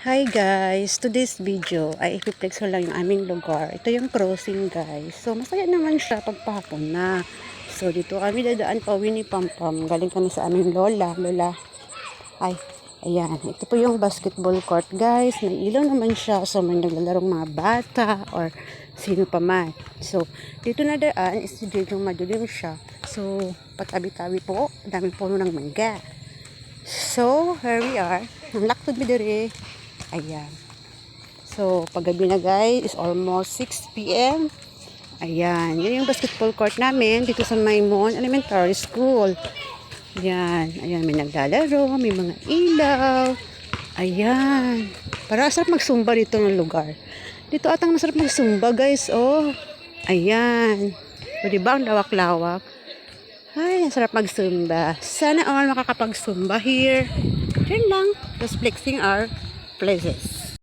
Hi guys! Today's video ay i-flex ko lang yung aming lugar. Ito yung crossing guys. So masaya naman siya pagpahapon na. So dito kami dadaan pa uwi ni Pampam. Galing kami sa aming lola. Lola. Ay, ayan. Ito po yung basketball court guys. May ilaw naman siya. So may naglalarong mga bata or sino pa man. So dito na daan is dito madilim siya. So patabi-tabi po. Daming puno ng mangga. So, here we are. Ang laktod mi diri. Ayan. So, paggabi na guys, is almost 6 p.m. Ayan. Yan yung basketball court namin dito sa Maimon Elementary School. Ayan. Ayan, may naglalaro, may mga ilaw. Ayan. Para sarap magsumba dito ng lugar. Dito atang masarap magsumba guys. Oh. Ayan. O diba ang lawak-lawak? Ay, ang sarap magsumba. Sana all makakapag-sumba here. Yan lang. Just flexing our places.